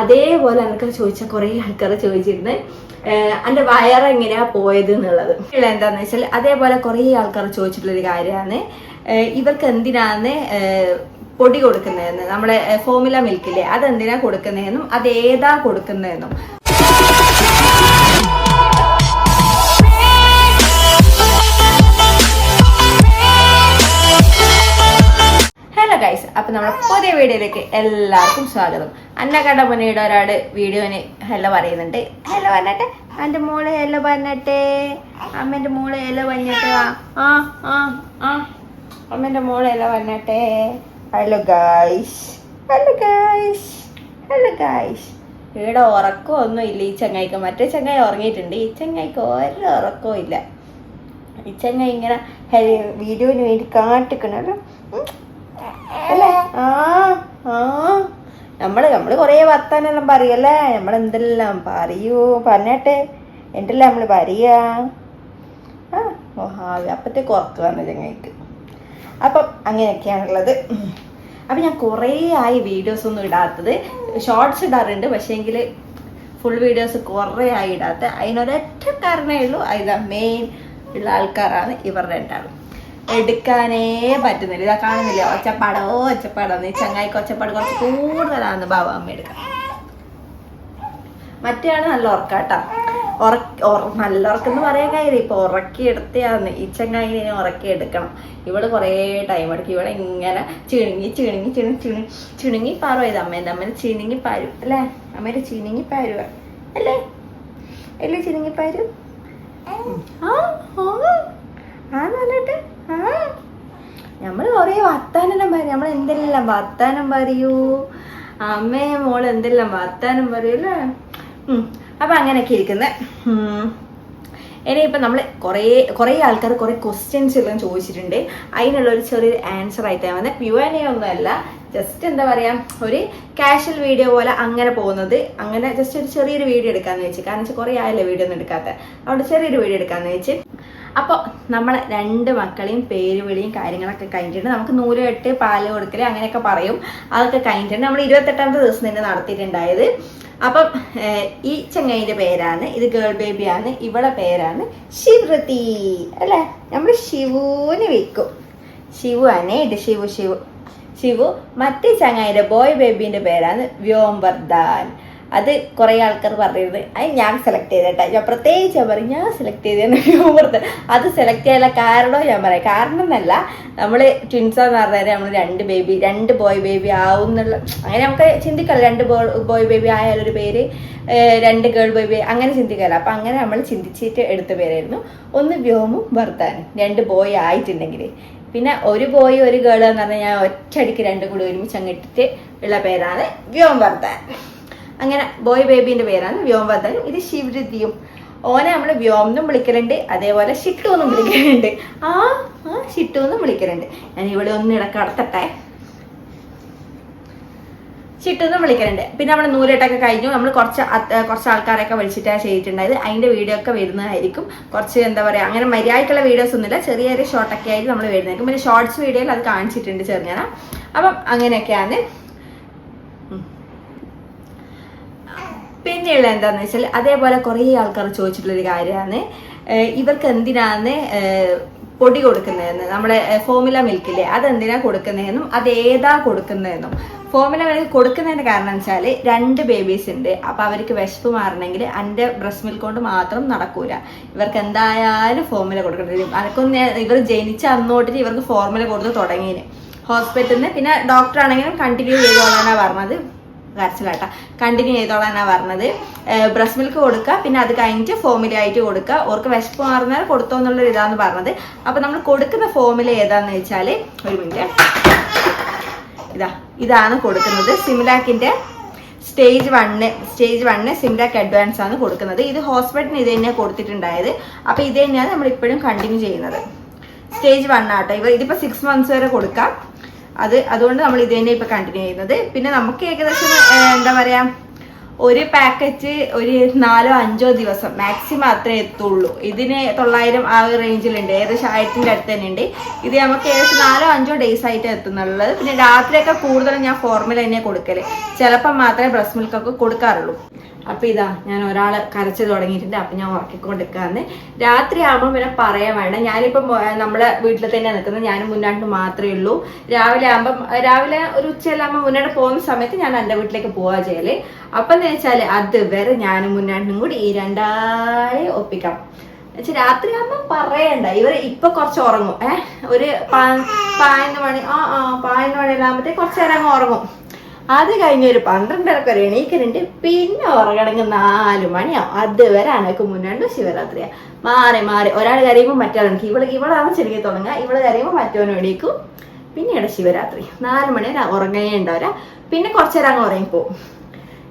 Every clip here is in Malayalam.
അതേപോലെ എനിക്ക് ചോദിച്ച കുറേ ആൾക്കാർ ചോദിച്ചിരുന്നത് എന്റെ വയർ എങ്ങനെയാ പോയത് എന്നുള്ളത്. എന്താന്ന് വെച്ചാൽ അതേപോലെ കുറേ ആൾക്കാർ ചോദിച്ചിട്ടുള്ളൊരു കാര്യമാണ് ഇവർക്ക് എന്തിനാന്ന് പൊടി കൊടുക്കുന്നതെന്ന് നമ്മുടെ ഫോമുല മിൽക്കില്ലേ അതെന്തിനാ കൊടുക്കുന്നതെന്നും അത് ഏതാ കൊടുക്കുന്നതെന്നും. ഹലോ ഗൈസ് അപ്പൊ നമ്മുടെ പുതിയ വീഡിയോയിലേക്ക് എല്ലാവർക്കും സ്വാഗതം. അന്ന കടമുനയുടെ ഒരാട് വീഡിയോന് ഹലോ പറയുന്നുണ്ട്. ഹലോ പറഞ്ഞട്ടെ എന്റെ മോൾ ഹലോ പറഞ്ഞട്ടെ അമ്മന്റെ മോൾ ഹലോ പറഞ്ഞിട്ട് ആ ആ ആ മോൾ hello പറഞ്ഞട്ടെ. Hello guys hello guys hello guys ഇവിടെ ഉറക്കമൊന്നും ഇല്ല. ഈ ചങ്ങായിക്ക് മറ്റേ ചങ്ങായി ഉറങ്ങിയിട്ടുണ്ട്. ഈ ചങ്ങായിക്ക് ഒരു ഉറക്കവും ഇല്ല. ഈ ചങ്ങായി ഇങ്ങനെ വീഡിയോന് വേണ്ടി കാട്ടിക്കണല്ലോ. അല്ലേ? ആ ആ. നമ്മൾ നമ്മൾ കൊറേ വർത്താനെല്ലാം പറയല്ലേ? നമ്മൾ എന്തെല്ലാം പറയൂ? പറഞ്ഞട്ടെ. എന്തെല്ലാം നമ്മൾ പറയാ? ആ മഹാവി അപ്പത്തേക്ക് ഉറക്കുവാന്ന് ചങ്ങായിക്ക് അപ്പം അങ്ങനെയൊക്കെയാണുള്ളത്. അപ്പം ഞാൻ കുറേ ആയി വീഡിയോസ് ഒന്നും ഇടാത്തത്. ഷോർട്സ് ഇടാറുണ്ട്. പക്ഷേങ്കിൽ ഫുൾ വീഡിയോസ് കുറേ ആയി ഇടാത്ത. അതിനൊരൊറ്റ കാരണമേ ഉള്ളൂ. അതിന മെയിൻ ഉള്ള ആൾക്കാരാണ് ഇവർ രണ്ടാളും. എടുക്കാനേ പറ്റുന്നില്ല. ഇതാ കാണുന്നില്ല? ഒച്ചപ്പാടോ ഒച്ചപ്പാടോ. നീ ചങ്ങായിക്ക് ഒച്ചപ്പാട് കുറച്ച് കൂടുതലാണെന്ന് ബാബ അമ്മ എടുക്കാം. ആണ് നല്ല ഉറക്കാട്ടാ ഉറക്ക ഉറ- നല്ല ഉറക്കെന്ന് പറയാൻ കാര്യം ഇപ്പൊ ഉറക്കി എടുത്തയാന്ന്. ഈ ചങ്ങായിനെ ഉറക്കി എടുക്കണം. ഇവൾ കുറേ ടൈം എടുക്കും. ഇവിടെ ഇങ്ങനെ ചിണുങ്ങി ചിണുങ്ങി ചിണു ചിണു ചിണുങ്ങി പാറു. ഇത് അമ്മേന്റെ അമ്മേനെ ചിണുങ്ങി പാരും. അല്ലേ? അമ്മേന്റെ ചിണുങ്ങി പാരുക അല്ലേ? അല്ലേ ചിണുങ്ങി പാരും? ആ ആ. ആ കൊറേ വർത്താനം പറയും നമ്മൾ എന്തെല്ലാം വർത്താനം പറയൂ? അമ്മേ മോൾ എന്തെല്ലാം വർത്താനം പറയൂ അല്ലേ? അപ്പൊ അങ്ങനെയൊക്കെ ഇരിക്കുന്നത് ഇനിയിപ്പൊ നമ്മൾ കുറേ കുറേ ആൾക്കാർ കുറേ ക്വസ്റ്റ്യൻസ് എല്ലാം ചോദിച്ചിട്ടുണ്ട്. അതിനുള്ള ഒരു ചെറിയൊരു ആൻസർ ആയിട്ടാണ് വന്നത് പ്യുവനെ ഒന്നുമല്ല ജസ്റ്റ് എന്താ പറയാ ഒരു കാഷ്വൽ വീഡിയോ പോലെ അങ്ങനെ പോകുന്നത്. അങ്ങനെ ജസ്റ്റ് ഒരു ചെറിയൊരു വീഡിയോ എടുക്കാന്ന് വെച്ച്. കാരണം വെച്ചാൽ കുറേ ആയല്ലേ വീഡിയോ ഒന്നും എടുക്കാത്ത. അതുകൊണ്ട് ചെറിയൊരു വീഡിയോ എടുക്കാന്ന് വെച്ച്. അപ്പോൾ നമ്മളെ രണ്ട് മക്കളെയും പേര് വിളിയും കാര്യങ്ങളൊക്കെ കഴിഞ്ഞിട്ടുണ്ട്. നമുക്ക് നൂൽ കെട്ട് പാൽ കൊടുക്കൽ അങ്ങനെയൊക്കെ പറയും. അതൊക്കെ കഴിഞ്ഞിട്ടുണ്ട്. നമ്മൾ ഇരുപത്തെട്ടാമത്തെ ദിവസം തന്നെ നടത്തിയിട്ടുണ്ടായത്. അപ്പം ഈ ചങ്ങൈന്റെ പേരാണ്. ഇത് ഗേൾ ബേബിയാണ് ഇവളെ പേരാണ് ശിവൃതി അല്ലേ? നമ്മൾ ശിവുവിന് വെക്കും ശിവു ആണ്. ഇത് ശിവു ശിവു. ശിവു മറ്റേ ചങ്ങായിയുടെ ബോയ് ബേബിന്റെ പേരാണ് വ്യോംവർദ്ധാൻ. അത് കുറേ ആൾക്കാർ പറഞ്ഞിരുന്നത് അത് ഞാൻ സെലക്ട് ചെയ്തേട്ടാ. ഞാൻ പ്രത്യേകിച്ച് ഞാൻ പറയും ഞാൻ സെലക്ട് ചെയ്തതെന്ന് വ്യോംവർദ്ധൻ അത് സെലക്ട് ചെയ്യാനുള്ള കാരണവും ഞാൻ പറയാം. കാരണം എന്നല്ല നമ്മൾ ട്വിൻസാന്ന് പറഞ്ഞാൽ നമ്മൾ രണ്ട് ബേബി രണ്ട് ബോയ് ബേബി ആവും എന്നുള്ള അങ്ങനെ നമുക്ക് ചിന്തിക്കല്ല രണ്ട് ബോയ് ബേബി ആയാലൊരു പേര് രണ്ട് ഗേൾ ബേബി അങ്ങനെ ചിന്തിക്കല്ല അപ്പം അങ്ങനെ നമ്മൾ ചിന്തിച്ചിട്ട് എടുത്ത പേരായിരുന്നു. ഒന്ന് വ്യോമും ഭർത്താനും രണ്ട് ബോയ് ആയിട്ടുണ്ടെങ്കിൽ പിന്നെ ഒരു ബോയ് ഒരു ഗേൾ എന്ന് പറഞ്ഞാൽ ഞാൻ ഒറ്റയടിക്ക് രണ്ടും കൂടി ഒരുമിച്ച് അങ്ങിട്ടിട്ട് ഉള്ള പേരാണ് വ്യോംവർദ്ധൻ അങ്ങനെ ബോയ് ബേബിന്റെ പേരാണ് വ്യോംവർദ്ധൻ ഇത് ശിവരുദ്ധിയും ഓനെ നമ്മൾ വ്യോമെന്നും വിളിക്കലുണ്ട് അതേപോലെ ഷിട്ടു എന്നും വിളിക്കലുണ്ട്. ആ ആ ഷിട്ടു എന്നും വിളിക്കലുണ്ട്. ഞാൻ ഇവിടെ ഒന്ന് ഇടയ്ക്ക് കടത്തട്ടെ ചിട്ടെന്നും വിളിക്കലുണ്ട്. പിന്നെ നമ്മൾ നൂലേട്ടൊക്കെ കഴിഞ്ഞു. നമ്മൾ കുറച്ച് കുറച്ച് ആൾക്കാരൊക്കെ വിളിച്ചിട്ടാണ് ചെയ്തിട്ടുണ്ടായത്. അതിന്റെ വീഡിയോ ഒക്കെ വരുന്നതായിരിക്കും. കുറച്ച് എന്താ പറയുക അങ്ങനെ മര്യാദയ്ക്കുള്ള വീഡിയോസ് ഒന്നുമില്ല. ചെറിയ ചെറിയ ഷോർട്ടൊക്കെ ആയിട്ട് നമ്മൾ വരുന്നതായിരിക്കും. പിന്നെ ഷോർട്സ് വീഡിയോയിൽ അത് കാണിച്ചിട്ടുണ്ട് ചെറുങ്ങനെ. അപ്പം അങ്ങനെയൊക്കെയാണ്. പിന്നെയുള്ള എന്താണെന്ന് വെച്ചാൽ അതേപോലെ കുറേ ആൾക്കാർ ചോദിച്ചിട്ടുള്ളൊരു കാര്യമാണ്. ഇവർക്ക് എന്തിനാണ് പൊടി കൊടുക്കുന്നതെന്ന്? നമ്മുടെ ഫോമുല മിൽക്കില്ലേ അതെന്തിനാ കൊടുക്കുന്നതെന്നും അത് ഏതാ കൊടുക്കുന്നതെന്നും. ഫോമുല മിൽക്ക് കൊടുക്കുന്നതിന്റെ കാരണം വെച്ചാൽ രണ്ട് ബേബീസ് ഉണ്ട്. അപ്പോൾ അവർക്ക് വിശപ്പ് മാറണമെങ്കിൽ എന്റെ ബ്രസ്റ്റ് മിൽക്ക് കൊണ്ട് മാത്രം നടക്കൂല. ഇവർക്ക് എന്തായാലും ഫോമുല കൊടുക്കേണ്ടി വരും. അതൊക്കെ ഇവർ ജനിച്ച അന്നോട്ടിട്ട് ഇവർക്ക് ഫോർമുല കൊടുത്ത് തുടങ്ങിയിന് ഹോസ്പിറ്റലിൽ നിന്ന് പിന്നെ ഡോക്ടർ ആണെങ്കിലും കണ്ടിന്യൂ ചെയ്തോളാനാണ് പറഞ്ഞത്. കരച്ചിലാട്ട. കണ്ടിന്യൂ ചെയ്തോളാനാ പറഞ്ഞത്. ബ്രസ് മിൽക്ക് കൊടുക്കുക പിന്നെ അത് കഴിഞ്ഞിട്ട് ഫോമില ആയിട്ട് കൊടുക്കുക ഓർക്ക് വിശപ്പ് മാറുന്നവരെ കൊടുത്തോ എന്നുള്ളൊരു ഇതാന്ന് പറഞ്ഞത്. അപ്പൊ നമ്മൾ കൊടുക്കുന്ന ഫോമില ഏതാന്ന് വെച്ചാൽ ഒരു മിനിറ്റ് ഇതാ ഇതാണ് കൊടുക്കുന്നത്. സിമിലാക്കിന്റെ stage one stage one സിംഡാക്ക് advance ആണ് കൊടുക്കുന്നത്. ഇത് ഹോസ്പിറ്റലിന് ഇത് തന്നെയാണ് കൊടുത്തിട്ടുണ്ടായത്. അപ്പൊ ഇത് തന്നെയാണ് നമ്മൾ ഇപ്പോഴും കണ്ടിന്യൂ ചെയ്യുന്നത്. സ്റ്റേജ് വൺ ആട്ടോ. ഇവ ഇതിപ്പോ സിക്സ് മന്ത്സ് വരെ കൊടുക്കാം. അത് അതുകൊണ്ട് നമ്മൾ ഇത് തന്നെ ഇപ്പൊ കണ്ടിന്യൂ ചെയ്യുന്നത്. പിന്നെ നമുക്ക് ഏകദേശം എന്താ പറയാ ഒരു പാക്കറ്റ് ഒരു നാലോ അഞ്ചോ ദിവസം മാക്സിമം അത്രേ എത്തുള്ളൂ. ഇതിന് തൊള്ളായിരം ആ റേഞ്ചിലുണ്ട്. ഏകദേശം ആയിരത്തിന്റെ അടുത്ത് തന്നെ ഉണ്ട് ഇത് നമുക്ക് ഏകദേശം നാലോ അഞ്ചോ ഡേയ്സ് ആയിട്ട് എത്തുന്നുള്ളത്. പിന്നെ രാത്രിയൊക്കെ കൂടുതലും ഞാൻ ഫോർമുല തന്നെ കൊടുക്കൽ. ചിലപ്പം മാത്രമേ ബ്രസ്റ്റ് മിൽക്കൊക്കെ കൊടുക്കാറുള്ളൂ. അപ്പൊ ഇതാ ഞാൻ ഒരാൾ കരച്ചു തുടങ്ങിയിട്ടുണ്ട്. അപ്പൊ ഞാൻ ഉറക്കിക്കൊണ്ടിരിക്കാന്ന്. രാത്രി ആകുമ്പോൾ പിന്നെ പറയാൻ വേണ്ട. ഞാനിപ്പം നമ്മളെ വീട്ടിൽ തന്നെ നിൽക്കുന്നത്. ഞാൻ മുന്നാണ്ട് മാത്രമേ ഉള്ളൂ. രാവിലെ ആകുമ്പം രാവിലെ ഒരു ഉച്ചയെല്ലാകുമ്പോൾ മുന്നോട്ട് പോകുന്ന സമയത്ത് ഞാൻ എന്റെ വീട്ടിലേക്ക് പോവാ ചെയ്യൽ. അപ്പം എന്ന് വെച്ചാൽ അതുവരെ ഞാനും മുന്നാട്ടിനും കൂടി ഈ രണ്ടാളെ ഒപ്പിക്കാം. എന്നുവെച്ചാൽ രാത്രി ആകുമ്പോൾ പറയണ്ട. ഇവർ ഇപ്പൊ കുറച്ച് ഉറങ്ങും. ഏഹ് ഒരു പതിനൊന്ന് മണി ആ ആ പതിനൊന്ന് മണിയെല്ലാകുമ്പോഴത്തേക്ക് കുറച്ച് നേരം അങ്ങ് ഉറങ്ങും. അത് കഴിഞ്ഞ് ഒരു പന്ത്രണ്ടരക്ക് ഒരു എണീക്കലുണ്ട്. പിന്നെ ഉറങ്ങണമെങ്കിൽ നാല് മണിയാവും. അതുവരെ അനക്ക് മുന്നുണ്ട് ശിവരാത്രിയാ. മാറി മാറി. ഒരാൾ കരയുമ്പോൾ മറ്റേ ഇവൾ ഇവളാണ് ചെറുക്കി തുടങ്ങുക. ഇവൾ കരയുമ്പോൾ മറ്റവനും എണീക്കും. പിന്നീട് ശിവരാത്രി. നാല് മണി വരെ ഉറങ്ങേ പിന്നെ കുറച്ച് നേരം അങ്ങ് ഉറങ്ങിപ്പോവും.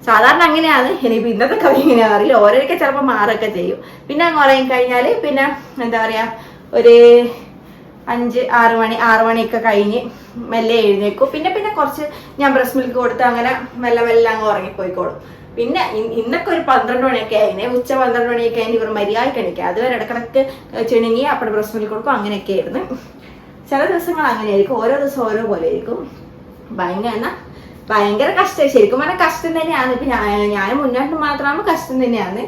സാധാരണ അങ്ങനെയാണ്. ഇനിയിപ്പോ ഇന്നത്തെ കവി എങ്ങനെയാണെന്ന് അറിയില്ല. ഓരോരൊക്കെ ചിലപ്പോൾ മാറൊക്കെ ചെയ്യും. പിന്നെ അങ്ങ് പറയും കഴിഞ്ഞാൽ പിന്നെ എന്താ പറയാ ഒരു അഞ്ച് ആറ് മണി ആറ് മണിയൊക്കെ കഴിഞ്ഞ് മെല്ലെ എഴുന്നേക്കും പിന്നെ പിന്നെ കുറച്ച് ഞാൻ ബ്രസ്റ്റ് മിൽക്ക് കൊടുത്ത് അങ്ങനെ മെല്ലെ മെല്ലെ അങ്ങ് ഉറങ്ങിപ്പോയിക്കോളും. പിന്നെ ഇന്നൊക്കെ ഒരു പന്ത്രണ്ട് മണിയൊക്കെ ആയിനെ ഉച്ച പന്ത്രണ്ട് മണിയൊക്കെ ആയി ഇവർ മര്യാദയ്ക്ക് എണിക്കുക. അതുവരെ ഇടക്കിടക്ക് ചിണുങ്ങി അപ്പോൾ ബ്രസ്റ്റ് മിൽക്ക് കൊടുക്കും. അങ്ങനെയൊക്കെ ആയിരുന്നു. ചില ദിവസങ്ങൾ അങ്ങനെയായിരിക്കും. ഓരോ ദിവസം ഓരോ പോലെ ആയിരിക്കും. ഭയങ്കര എന്നാ ഭയങ്കര കഷ്ടം. ശരിക്കും പറഞ്ഞാൽ കഷ്ടം തന്നെയാണ്. ഇപ്പൊ ഞാൻ മുന്നോട്ട് മാത്രമാണ് കഷ്ടം തന്നെയാണ്.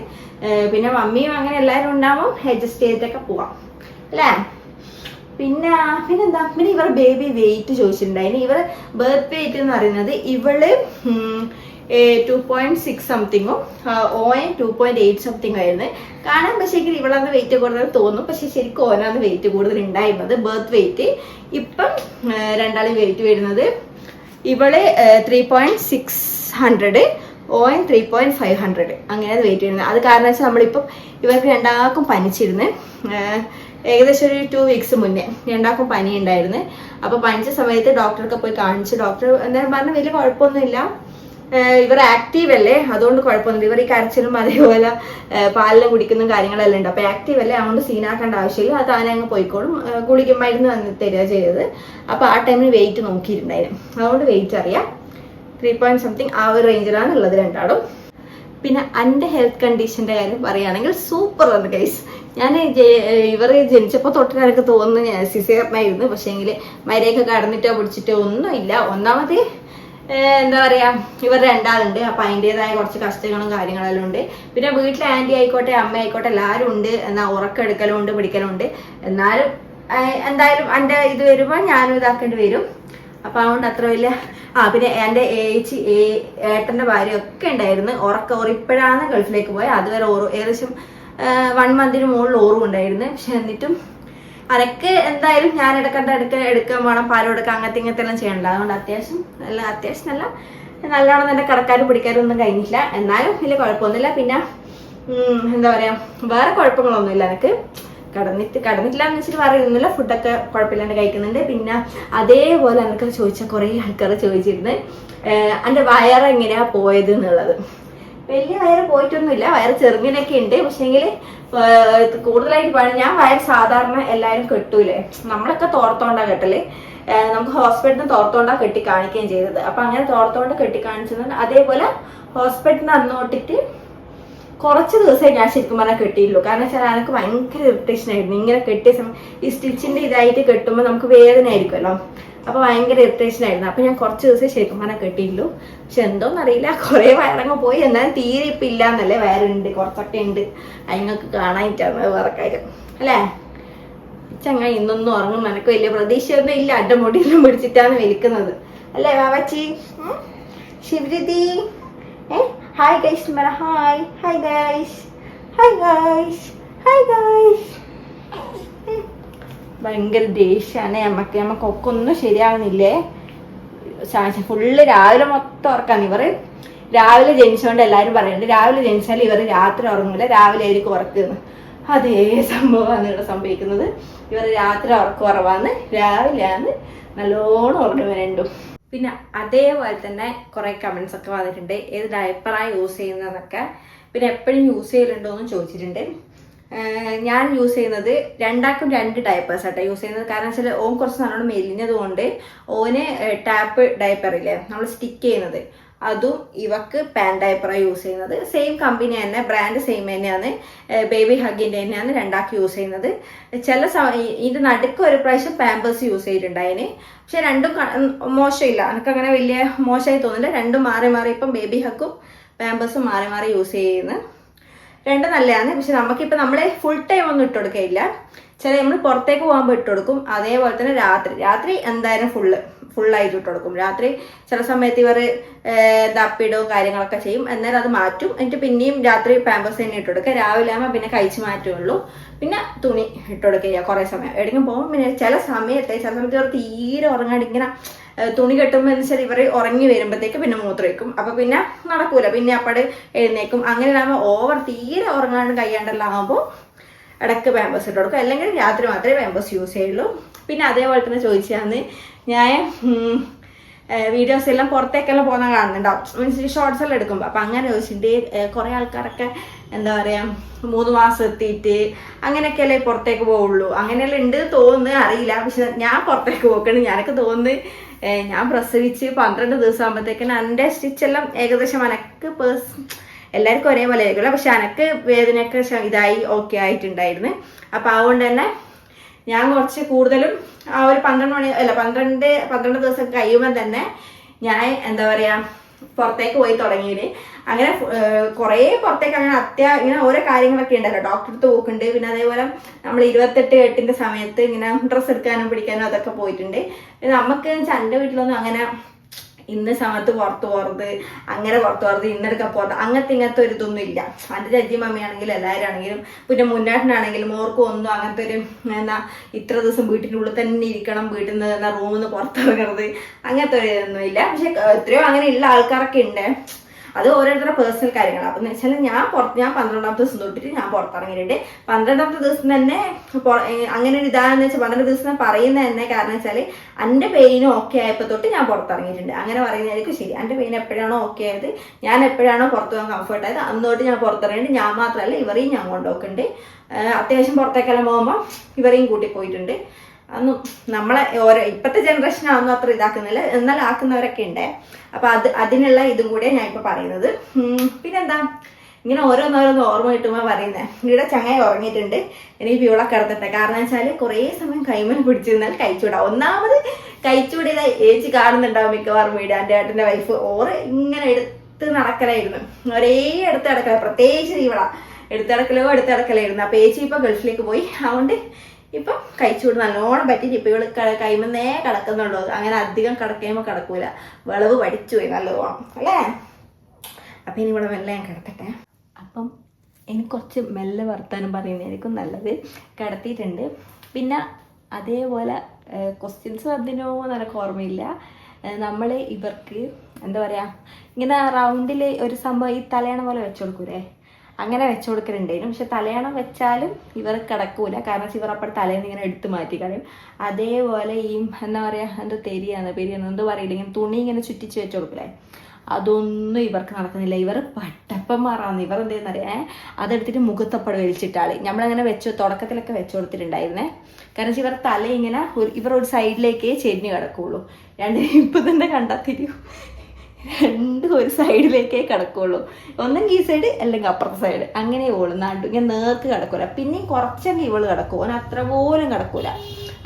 പിന്നെ മമ്മിയും അങ്ങനെ എല്ലാവരും ഉണ്ടാവും. അഡ്ജസ്റ്റ് ചെയ്തിട്ടൊക്കെ പോവാം. അല്ലേ? പിന്നെ പിന്നെന്താ? പിന്നെ ഇവർ ബേബി വെയിറ്റ് ചോദിച്ചിട്ടുണ്ടായിന് ഇവർ ബർത്ത് വെയിറ്റ് എന്ന് പറയുന്നത് ഇവൾ ടു പോയിന്റ് സിക്സ് സംതിങ്ങും ഓൻ ടു പോയിന്റ് എയ്റ്റ് സംതിങ് ആയിരുന്നു. കാണാൻ പക്ഷേ ഇവളാണ് വെയിറ്റ് കൂടുതൽ തോന്നും. പക്ഷെ ശരിക്കും ഓനാണ് വെയിറ്റ് കൂടുതൽ ഉണ്ടായിരുന്നത്. ബർത്ത് വെയിറ്റ് ഇപ്പം രണ്ടാളും വെയിറ്റ് വരുന്നത് ഇവൾ ത്രീ പോയിന്റ് സിക്സ് ഹൺഡ്രഡ് ഓൻ ത്രീ പോയിന്റ് ഫൈവ് ഹൺഡ്രഡ് അങ്ങനെ വെയിറ്റ് ചെയ്യുന്നത് അത് കാരണം വെച്ചാൽ നമ്മളിപ്പം ഇവർക്ക് രണ്ടാൾക്കും പനിച്ചിരുന്ന് ഏകദേശം ഒരു ടു വീക്സ് മുന്നേ രണ്ടാൾക്കും പനി ഉണ്ടായിരുന്നു അപ്പോൾ പനിച്ച സമയത്ത് ഡോക്ടർക്ക് പോയി കാണിച്ചു ഡോക്ടർ എന്തായാലും പറഞ്ഞു വലിയ കുഴപ്പമൊന്നുമില്ല. ഇവർ ആക്റ്റീവ് അല്ലേ? അതുകൊണ്ട് കുഴപ്പമൊന്നുമില്ല. ഇവർ ഈ കരച്ചിലും അതേപോലെ പാലിലും കുടിക്കുന്ന കാര്യങ്ങളെല്ലാം ഉണ്ട്. അപ്പോൾ ആക്റ്റീവ് അല്ലേ? അതുകൊണ്ട് സീനാക്കേണ്ട ആവശ്യമില്ല. അത് താനെ അങ്ങ് പോയിക്കോളും. ഗുളിക മരുന്ന് വന്ന് തരിക ചെയ്തത്. അപ്പോൾ ആ ടൈമിൽ വെയിറ്റ് നോക്കിയിട്ടുണ്ടായിരുന്നു. അതുകൊണ്ട് വെയിറ്റ് അറിയാം. ത്രീ പോയിന്റ് സംതിങ് ആ ഒരു റേഞ്ചിലാണ് ഉള്ളത് രണ്ടാളും. പിന്നെ എന്റെ ഹെൽത്ത് കണ്ടീഷന്റെ കാര്യം പറയുകയാണെങ്കിൽ സൂപ്പർ ആണ് ഗൈസ് ഞാൻ ഇവർ ജനിച്ചപ്പോൾ തൊട്ട് എനിക്ക് തോന്നുന്നു ഞാൻ സിസേറിനായിരുന്നു പക്ഷേങ്കിൽ മരയൊക്കെ കടന്നിട്ടോ പിടിച്ചിട്ടോ ഒന്നുമില്ല. ഒന്നാമത് എന്താ പറയാ ഇവർ രണ്ടാളുണ്ട്. അപ്പൊ അതിന്റെതായ കുറച്ച് കഷ്ടങ്ങളും കാര്യങ്ങളെല്ലാം ഉണ്ട്. പിന്നെ വീട്ടിലെ ആന്റി ആയിക്കോട്ടെ അമ്മ ആയിക്കോട്ടെ എല്ലാവരും ഉണ്ട്. എന്നാ ഉറക്കെടുക്കലും ഉണ്ട് പിടിക്കലും ഉണ്ട്. എന്നാലും എന്തായാലും എന്റെ ഇത് വരുമ്പോൾ ഞാനും ഇതാക്കേണ്ടി വരും. അപ്പൊ അതുകൊണ്ട് അത്ര വലിയ ആ പിന്നെ എന്റെ ഏച്ചി ഏ- ഏട്ടന്റെ ഭാര്യ ഒക്കെ ഉണ്ടായിരുന്നു. ഉറക്ക ഉറപ്പോഴാണ് ഗൾഫിലേക്ക് പോയത് അതുവരെ ഓറും ഏകദേശം വൺ മന്തിന് മുകളിൽ ഓറും ഉണ്ടായിരുന്നു. പക്ഷെ എന്നിട്ടും അനക്ക് എന്തായാലും ഞാൻ എടുക്കേണ്ട എടുക്ക എടുക്കാൻ വേണം പാലും എടുക്കാൻ അങ്ങനത്തെ ഇങ്ങനത്തെ എല്ലാം ചെയ്യണ്ട. അതുകൊണ്ട് അത്യാവശ്യം നല്ല അത്യാവശ്യം നല്ല നല്ലോണം തന്നെ കിടക്കാനും പിടിക്കാനും ഒന്നും കഴിഞ്ഞില്ല എന്നാലും വലിയ കുഴപ്പമൊന്നുമില്ല. പിന്നെ എന്താ പറയാ വേറെ കുഴപ്പങ്ങളൊന്നുമില്ല എനിക്ക് കടന്നിട്ട് കടന്നിട്ടില്ല എന്ന് വെച്ചിട്ട് പറയുന്നില്ല ഫുഡൊക്കെ കുഴപ്പമില്ലാണ്ട് കഴിക്കുന്നുണ്ട്. പിന്നെ അതേപോലെ എനിക്ക് ചോദിച്ച കുറേ ആൾക്കാർ ചോദിച്ചിരുന്നു. എന്റെ എങ്ങനെയാ പോയത് എന്നുള്ളത്. വലിയ വയറ് പോയിട്ടൊന്നുമില്ല. വയറ് ചെറുങ്ങനൊക്കെ ഉണ്ട് പക്ഷേങ്കിൽ കൂടുതലായിട്ട് പണി ഞാൻ വയർ സാധാരണ എല്ലാവരും കെട്ടൂലേ. നമ്മളൊക്കെ തോർത്തോണ്ടാ കെട്ടൽ. നമുക്ക് ഹോസ്പിറ്റലിൽ തോർത്തോണ്ടാ കെട്ടി കാണിക്കുകയും ചെയ്തത്. അപ്പൊ അങ്ങനെ തോർത്തോണ്ട് കെട്ടി കാണിച്ചത് അതേപോലെ ഹോസ്പിറ്റലിൽ അന്നോട്ടിട്ട് കുറച്ച് ദിവസമേ ഞാൻ ശരിക്കും പറഞ്ഞാൽ കെട്ടിയുള്ളൂ കാരണം വെച്ചാൽ എനിക്ക് ഭയങ്കര ഇറിറ്റേഷൻ ആയിരുന്നു. ഇങ്ങനെ കെട്ടിയ സമയം ഈ സ്റ്റിച്ചിന്റെ ഇതായിട്ട് കെട്ടുമ്പോൾ നമുക്ക് വേദന ആയിരിക്കുമല്ലോ അപ്പൊ ഭയങ്കര ഇറിറ്റേഷൻ ആയിരുന്നു. അപ്പൊ ഞാൻ കുറച്ച് ദിവസം ശരിക്കും പറഞ്ഞാൽ കെട്ടിയിട്ടുള്ളൂ. പക്ഷെ എന്തോന്നറിയില്ല കുറെ വയറങ്ങ് പോയി. എന്നാലും തീരെ ഇപ്പൊ ഇല്ല എന്നല്ലേ വയറുണ്ട് കുറച്ചൊക്കെ ഉണ്ട്. അതിങ്ങൾക്ക് കാണാനിട്ടാണ് വേറെ കാര്യം. അല്ലേ? ചങ്ങ ഇന്നൊന്നും ഉറങ്ങും നിനക്ക് വലിയ പ്രതീക്ഷയൊന്നും ഇല്ല. അന്റെ മുടിയൊന്നും പിടിച്ചിട്ടാണ് വലിക്കുന്നത് അല്ലേ വാവച്ചി ഉം? ഏ? Hi guys hi hi guys hi guys hi guys ഭയങ്കര ദേഷ്യാണ്. നമുക്ക് നമുക്കൊക്കെ ഒന്നും ശരിയാവുന്നില്ലേ? ഫുള്ള് രാവിലെ മൊത്തം ഉറക്കാണ്. ഇവർ രാവിലെ ജനിച്ചുകൊണ്ട് എല്ലാരും പറയുന്നുണ്ട് രാവിലെ ജനിച്ചാൽ ഇവർ രാത്രി ഉറങ്ങില്ല രാവിലെ ആയിരിക്കും ഉറക്കുന്നത് അതേ സംഭവമാണ് ഇവിടെ സംഭവിക്കുന്നത്. ഇവർ രാത്രി ഉറക്കം കുറവാന്ന് രാവിലെയാണ് നല്ലോണം ഉറങ്ങുക രണ്ടും പിന്നെ അതേപോലെ തന്നെ കുറെ കമന്റ്സ് ഒക്കെ വന്നിട്ടുണ്ട്. ഏത് ഡയപ്പറാണ് യൂസ് ചെയ്യുന്നതെന്നൊക്കെ. പിന്നെ എപ്പോഴും യൂസ് ചെയ്യലുണ്ടോ എന്ന് ചോദിച്ചിട്ടുണ്ട്. ഞാൻ യൂസ് ചെയ്യുന്നത് രണ്ടാക്കും രണ്ട് ഡയപ്പേഴ്സ് ആട്ടോ യൂസ് ചെയ്യുന്നത്. കാരണം വെച്ചാൽ ഓൻ കുറച്ച് നല്ലോണം മെലിഞ്ഞതുകൊണ്ട് ഓന് ടാപ്പ് ഡയപ്പർ ഇല്ലേ നമ്മൾ സ്റ്റിക്ക് ചെയ്യുന്നത്. അതും ഇവക്ക് പാൻ ഡയപ്പറാണ് യൂസ് ചെയ്യുന്നത്. സെയിം കമ്പനി തന്നെ ബ്രാൻഡ് സെയിം തന്നെയാണ്. ബേബി ഹഗിന്റെ തന്നെയാണ് രണ്ടാക്കി യൂസ് ചെയ്യുന്നത്. ചില ഇതിന്റെ നടുക്ക് ഒരു പ്രാവശ്യം പാമ്പേഴ്സ് യൂസ് ചെയ്തിട്ടുണ്ടായിന്. പക്ഷെ രണ്ടും മോശമില്ല. എനിക്ക് അങ്ങനെ വലിയ മോശമായി തോന്നില്ല രണ്ടും മാറി മാറി ഇപ്പം ബേബി ഹഗും പാമ്പേഴ്സും മാറി മാറി യൂസ് ചെയ്യുന്നു. രണ്ടും നല്ലതാണ്. പക്ഷെ നമുക്കിപ്പോൾ നമ്മൾ ഫുൾ ടൈം ഒന്നും ഇട്ട് കൊടുക്കയില്ല ചില നമ്മൾ പുറത്തേക്ക് പോകുമ്പോൾ ഇട്ട് കൊടുക്കും. അതേപോലെ തന്നെ രാത്രി. രാത്രി എന്തായാലും ഫുള്ള് ഫുള്ളായിട്ട് ഇട്ട് കൊടുക്കും. രാത്രി ചില സമയത്ത് ഇവർ ദപ്പിടുകയും കാര്യങ്ങളൊക്കെ ചെയ്യും. എന്നാലും അത് മാറ്റും. എന്നിട്ട് പിന്നെയും രാത്രി പാമ്പസ് തന്നെ ഇട്ട് കൊടുക്കുക. രാവിലെ ആകുമ്പോൾ പിന്നെ കഴിച്ച് മാറ്റുള്ളൂ പിന്നെ തുണി ഇട്ട് കൊടുക്കുക. കുറേ സമയം. എവിടെയെങ്കിലും പോകും പിന്നെ ചില സമയത്ത് ചില സമയത്ത് ഇവർ തീരെ ഉറങ്ങാണ്ട് ഇങ്ങനെ തുണി കെട്ടുമ്പോൾ എന്ന് വെച്ചാൽ ഇവർ ഉറങ്ങി വരുമ്പോഴത്തേക്ക് പിന്നെ മൂത്രം വയ്ക്കും അപ്പൊ പിന്നെ നടക്കൂല. പിന്നെ അപ്പട് എഴുന്നേക്കും അങ്ങനെ ആകുമ്പോൾ ഓവർ തീരെ ഉറങ്ങാണ്ട് കയ്യാണ്ടെല്ലാം ആകുമ്പോൾ ഇടയ്ക്ക് പാമ്പേഴ്സ് ഇട്ട് കൊടുക്കും. അല്ലെങ്കിൽ രാത്രി മാത്രമേ പാമ്പേഴ്സ് യൂസ് ചെയ്യുള്ളൂ. പിന്നെ അതേപോലെ തന്നെ ചോദിച്ചാന്ന് ഞാൻ വീഡിയോസ് എല്ലാം പുറത്തേക്കെല്ലാം പോകുന്ന കാണുന്നുണ്ടാവും. മീൻസ് ഷോർട്സ് എല്ലാം എടുക്കുമ്പോൾ അപ്പം അങ്ങനെ ചോദിച്ചിട്ട് കുറേ ആൾക്കാരൊക്കെ എന്താ പറയുക മൂന്ന് മാസം എത്തിയിട്ട് അങ്ങനെയൊക്കെ അല്ലേ പുറത്തേക്ക് പോവുള്ളൂ. അങ്ങനെയെല്ലാം ഉണ്ട് തോന്നുന്നു. അറിയില്ല. പക്ഷെ ഞാൻ പുറത്തേക്ക് പോക്കണം. ഞാനൊക്കെ തോന്നുന്നു ഞാൻ പ്രസവിച്ച് പന്ത്രണ്ട് ദിവസം ആകുമ്പോഴത്തേക്കിന് എന്റെ സ്റ്റിച്ചെല്ലാം ഏകദേശം അനക്ക് പേഴ്സ് എല്ലാവർക്കും ഒരേപോലെ ആയിരിക്കില്ല പക്ഷെ അനക്ക് വേദനയൊക്കെ ഇതായി ഓക്കെ ആയിട്ടുണ്ടായിരുന്നു. അപ്പം അതുകൊണ്ട് തന്നെ ഞാൻ കുറച്ച് കൂടുതലും ആ ഒരു പന്ത്രണ്ട് മണി അല്ല പന്ത്രണ്ട് പന്ത്രണ്ട് ദിവസം കഴിയുമ്പോൾ തന്നെ ഞാൻ എന്താ പറയാ പുറത്തേക്ക് പോയി തുടങ്ങിയത് അങ്ങനെ കുറേ പുറത്തേക്ക് അങ്ങനെ അത്യാ ഇങ്ങനെ ഓരോ കാര്യങ്ങളൊക്കെ ഉണ്ടല്ലോ. ഡോക്ടർ അടുത്ത് പോക്കുണ്ട്. പിന്നെ അതേപോലെ നമ്മൾ ഇരുപത്തെട്ട് എട്ടിന്റെ സമയത്ത് ഇങ്ങനെ ഡ്രസ്സ് എടുക്കാനും പിടിക്കാനും അതൊക്കെ പോയിട്ടുണ്ട്. പിന്നെ നമുക്ക് എന്റെ വീട്ടിലൊന്നും അങ്ങനെ ഇന്ന സമയത്ത് പുറത്ത് പോറത് അങ്ങനെ പുറത്ത് പോറത് ഇന്നെടുക്കാൻ പോറത് അങ്ങനത്തെ ഇങ്ങനത്തെ ഒരു ഇതൊന്നും ഇല്ല. എന്റെ ജഡ്ജി മമ്മിയാണെങ്കിലും എല്ലാവരും ആണെങ്കിലും പിന്നെ മുന്നേട്ടനാണെങ്കിലും ഓർക്കും ഒന്നും അങ്ങനത്തെ ഒരു എന്നാ ഇത്ര ദിവസം വീട്ടിന്റെ ഉള്ളിൽ തന്നെ ഇരിക്കണം വീട്ടിൽ നിന്ന് എന്നാ റൂമിൽ നിന്ന് പുറത്തിറങ്ങരുത് അങ്ങനത്തെ ഒരു ഇതൊന്നും ഇല്ല. പക്ഷെ എത്രയോ അങ്ങനെ ഉള്ള ആൾക്കാരൊക്കെ ഉണ്ട്. അത് ഓരോരുത്തരുടെ പേഴ്സണൽ കാര്യങ്ങളാണ് അപ്പം എന്ന് വെച്ചാൽ ഞാൻ പുറത്ത് ഞാൻ പന്ത്രണ്ടാമത്തെ ദിവസം തൊട്ടിട്ട് ഞാൻ പുറത്തിറങ്ങിയിട്ടുണ്ട്. പന്ത്രണ്ടാമത്തെ ദിവസം തന്നെ അങ്ങനെ ഒരു ഇതാണെന്ന് വെച്ചാൽ പന്ത്രണ്ട് ദിവസം പറയുന്ന തന്നെ കാരണം വെച്ചാൽ എന്റെ പെയിനും ഓക്കെ ആയപ്പോൾ തൊട്ട് ഞാൻ പുറത്തിറങ്ങിയിട്ടുണ്ട്. അങ്ങനെ പറയുന്നതായിരിക്കും ശരി. എന്റെ പെയിൻ എപ്പോഴാണോ ഓക്കെ ആയത് ഞാൻ എപ്പോഴാണോ പുറത്ത് പോകാൻ കംഫർട്ട് ആയത് അന്ന് തൊട്ട് ഞാൻ പുറത്തിറങ്ങിയിട്ട് ഞാൻ മാത്രമല്ല ഇവരെയും ഞാൻ കൊണ്ടുപോക്കുന്നുണ്ട് അത്യാവശ്യം പുറത്തേക്കെല്ലാം പോകുമ്പോൾ ഇവരെയും കൂട്ടി പോയിട്ടുണ്ട്. അന്നും നമ്മളെ ഓരോ ഇപ്പോഴത്തെ ജനറേഷൻ അതൊന്നും അത്ര ഇതാക്കുന്നില്ല. എന്നാൽ ആക്കുന്നവരൊക്കെ ഉണ്ട് അപ്പൊ അത് അതിനുള്ള ഇതും കൂടിയാണ് ഞാൻ ഇപ്പൊ പറയുന്നത്. പിന്നെന്താ? ഇങ്ങനെ ഓരോന്നോരോന്ന് ഓർമ്മ കിട്ടുമ്പോൾ പറയുന്നത് ഇവിടെ ചങ്ങായി ഉറങ്ങിയിട്ടുണ്ട്. എനിക്ക് ഇവിടെ കിടത്തട്ടെ. കാരണം വെച്ചാൽ കുറേ സമയം കൈമൽ പിടിച്ചിരുന്നാൽ കഴിച്ചുവിടാം ഒന്നാമത് കഴിച്ചുവിടിയത് ഏച്ചി കാണുന്നുണ്ടാവും മിക്കവാറും വീട്. എന്റെ ഏട്ടന്റെ വൈഫ് ഓറ് ഇങ്ങനെ എടുത്ത് നടക്കലായിരുന്നു. ഒരേ എടുത്ത് നടക്കല. പ്രത്യേകിച്ച് ഇവിടെ എടുത്തിടക്കലോ എടുത്തിടക്കലായിരുന്നു അപ്പൊ ഏച്ചി ഇപ്പൊ ഗൾഫിലേക്ക് പോയി. അതുകൊണ്ട് ഇപ്പം കഴിച്ചുകൂടി നല്ലോണം പറ്റിയിട്ട് ഇപ്പൊ ഇവൾ കൈമന്നേ കിടക്കുന്നുള്ളൂ. അങ്ങനെ അധികം കിടക്കുമ്പോൾ കിടക്കൂല. വിളവ് പഠിച്ചു പോയി അല്ലേ? അപ്പൊ ഇനി ഇവിടെ മെല്ലെ ഞാൻ കിടക്കട്ടെ. അപ്പം എനിക്ക് കുറച്ച് മെല്ലെ വർത്താനം പറയുന്നതായിരിക്കും നല്ലത്. കിടത്തിയിട്ടുണ്ട്. പിന്നെ അതേപോലെ ക്വസ്റ്റ്യൻസ് വന്നിനോ നിനക്ക് ഓർമ്മയില്ല. നമ്മൾ ഇവർക്ക് എന്താ പറയുക ഇങ്ങനെ റൗണ്ടിൽ ഒരു സംഭവം ഈ തലയണ പോലെ വെച്ചു കൊടുക്കൂലേ? അങ്ങനെ വെച്ചു കൊടുക്കലുണ്ടായിരുന്നു. പക്ഷെ തലയണം വെച്ചാലും ഇവർ കിടക്കൂല. കാരണം ഇവർ അപ്പോൾ തലേന്ന് ഇങ്ങനെ എടുത്തു മാറ്റി കളയും. അതേപോലെ ഈ എന്താ പറയുക എന്തോ തെരിയാന്ന് പെരിയാന്ന് എന്തോ പറയില്ല ഇങ്ങനെ തുണി ഇങ്ങനെ ചുറ്റിച്ച് വെച്ചു കൊടുക്കില്ലേ അതൊന്നും ഇവർക്ക് നടക്കുന്നില്ല. ഇവർ പട്ടപ്പന്മാറാന്ന് ഇവർ എന്ത് ചെയ്യുന്നറിയാ? അതെടുത്തിട്ട് മുഖത്തപ്പട വലിച്ചിട്ടാളി. നമ്മളങ്ങനെ വെച്ച് തുടക്കത്തിലൊക്കെ വെച്ചു കൊടുത്തിട്ടുണ്ടായിരുന്നേ. കാരണം ഇവർ തല ഇങ്ങനെ ഇവർ ഒരു സൈഡിലേക്കേ ചെരിഞ്ഞ് കിടക്കുള്ളൂ. രണ്ട് ഇപ്പം തന്നെ കണ്ടെത്തിരിക്കും രണ്ടും ഒരു സൈഡിലേക്കേ കിടക്കുള്ളൂ. ഒന്നെങ്കിൽ ഈ സൈഡ് അല്ലെങ്കിൽ അപ്പുറത്തെ സൈഡ് അങ്ങനെ ഓൾ നടു. ഇങ്ങനെ നേർക്ക് കിടക്കൂല. പിന്നെയും കുറച്ചെങ്കിൽ ഇവൾ കിടക്കും. ഓൻ അത്ര പോലും കിടക്കൂല.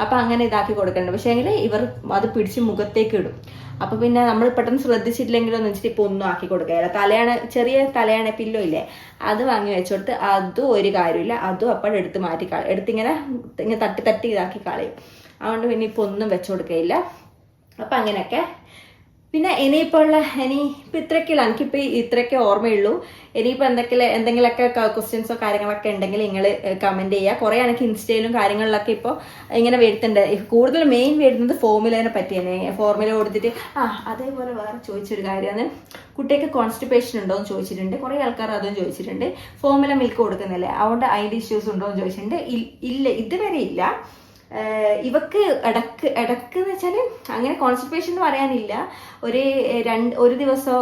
അപ്പൊ അങ്ങനെ ഇതാക്കി കൊടുക്കണ്ട പക്ഷേ എങ്കിൽ ഇവർ അത് പിടിച്ച് മുഖത്തേക്ക് ഇടും. അപ്പൊ പിന്നെ നമ്മൾ പെട്ടെന്ന് ശ്രദ്ധിച്ചിട്ടില്ലെങ്കിലോ എന്ന് വെച്ചിട്ട് ഇപ്പൊ ഒന്നും ആക്കി കൊടുക്കുകയില്ല തലയാണ് ചെറിയ തലയാണ് പില്ലോ ഇല്ലേ? അത് വാങ്ങി വെച്ചോടുത്ത് അതും ഒരു കാര്യമില്ല അതും അപ്പോഴും എടുത്ത് മാറ്റി കളയും എടുത്തിങ്ങനെ ഇങ്ങനെ തട്ടി തട്ടി ഇതാക്കി കളയും. അതുകൊണ്ട് പിന്നെ ഇപ്പൊ ഒന്നും വെച്ചു കൊടുക്കുകയില്ല അപ്പൊ അങ്ങനെയൊക്കെ പിന്നെ ഇനിയിപ്പോൾ ഉള്ള ഇനി ഇപ്പം ഇത്രയ്ക്കുള്ള എനിക്കിപ്പോൾ ഇത്രയൊക്കെ ഓർമ്മയുള്ളൂ. ഇനിയിപ്പോൾ എന്തെങ്കിലും എന്തെങ്കിലുമൊക്കെ ക്വസ്റ്റ്യൻസോ കാര്യങ്ങളൊക്കെ ഉണ്ടെങ്കിൽ നിങ്ങൾ കമന്റ് ചെയ്യുക കുറേ എനിക്ക് ഇൻസ്റ്റയിലും കാര്യങ്ങളിലൊക്കെ ഇപ്പോൾ ഇങ്ങനെ വരുത്തുന്നുണ്ട് കൂടുതൽ മെയിൻ വരുന്നത് ഫോർമുലേനെ പറ്റി തന്നെ ഫോർമുല കൊടുത്തിട്ട് ആ അതേപോലെ വേറെ ചോദിച്ചൊരു കാര്യമാണ്. കുട്ടിക്ക് കോൺസ്റ്റിപ്പേഷൻ ഉണ്ടോ എന്ന് ചോദിച്ചിട്ടുണ്ട്. കുറേ ആൾക്കാർ അതും ചോദിച്ചിട്ടുണ്ട്. ഫോർമുല മിൽക്ക് കൊടുക്കുന്നില്ലേ? അതുകൊണ്ട് അതിന്റെ ഇഷ്യൂസ് ഉണ്ടോ എന്ന് ചോദിച്ചിട്ടുണ്ട്. ഇല്ല ഇതുവരെ ഇല്ല. ഇവക്ക് ഇടയ്ക്ക് ഇടയ്ക്ക് എന്ന് വെച്ചാൽ അങ്ങനെ കോൺസെൻട്രേഷൻ എന്ന് പറയാനില്ല. ഒരു രണ്ട് ഒരു ദിവസം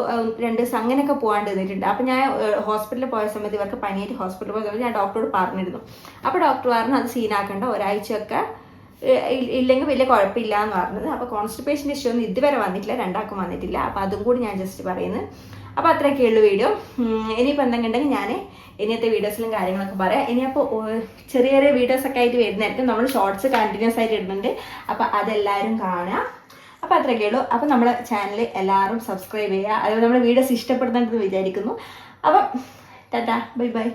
രണ്ട് ദിവസം അങ്ങനെയൊക്കെ പോകാണ്ട് നിന്നിട്ടുണ്ട്. അപ്പം ഞാൻ ഹോസ്പിറ്റലിൽ പോയ സമയത്ത് ഇവർക്ക് പനിയായിട്ട് ഹോസ്പിറ്റലിൽ പോയ സമയത്ത് ഞാൻ ഡോക്ടറോട് പറഞ്ഞിരുന്നു. അപ്പോൾ ഡോക്ടർ പറഞ്ഞു അത് സീനാക്കണ്ട ഒരാഴ്ചയൊക്കെ ഇല്ലെങ്കിൽ വലിയ കുഴപ്പമില്ല എന്ന് പറഞ്ഞത്. അപ്പോൾ കോൺസ്റ്റിപ്പേഷന്റെ ഇഷ്യൂ ഒന്നും ഇതുവരെ വന്നിട്ടില്ല രണ്ടാൾക്കും വന്നിട്ടില്ല. അപ്പോൾ അതും കൂടി ഞാൻ ജസ്റ്റ് പറയുന്നത് അപ്പോൾ അത്രയൊക്കെ ഉള്ളൂ വീഡിയോ ഇനിയിപ്പോൾ എന്തെങ്കിലും ഞാൻ ഇനിയത്തെ വീഡിയോസിലും കാര്യങ്ങളൊക്കെ പറയാം. ഇനിയപ്പോൾ ചെറിയ ചെറിയ വീഡിയോസ് ഒക്കെ ആയിട്ട് വരുന്നതായിരിക്കും. നമ്മൾ ഷോർട്സ് കണ്ടിന്യൂസ് ആയിട്ട് ഇടുന്നുണ്ട്. അപ്പോൾ അതെല്ലാവരും കാണാം അപ്പോൾ അത്രയൊക്കെ ഉള്ളൂ. അപ്പോൾ നമ്മുടെ ചാനൽ എല്ലാവരും സബ്സ്ക്രൈബ് ചെയ്യുക. അതുപോലെ നമ്മുടെ വീഡിയോസ് ഇഷ്ടപ്പെടുന്നുണ്ടെന്ന് വിചാരിക്കുന്നു. അപ്പം ടാറ്റാ ബൈ ബൈ.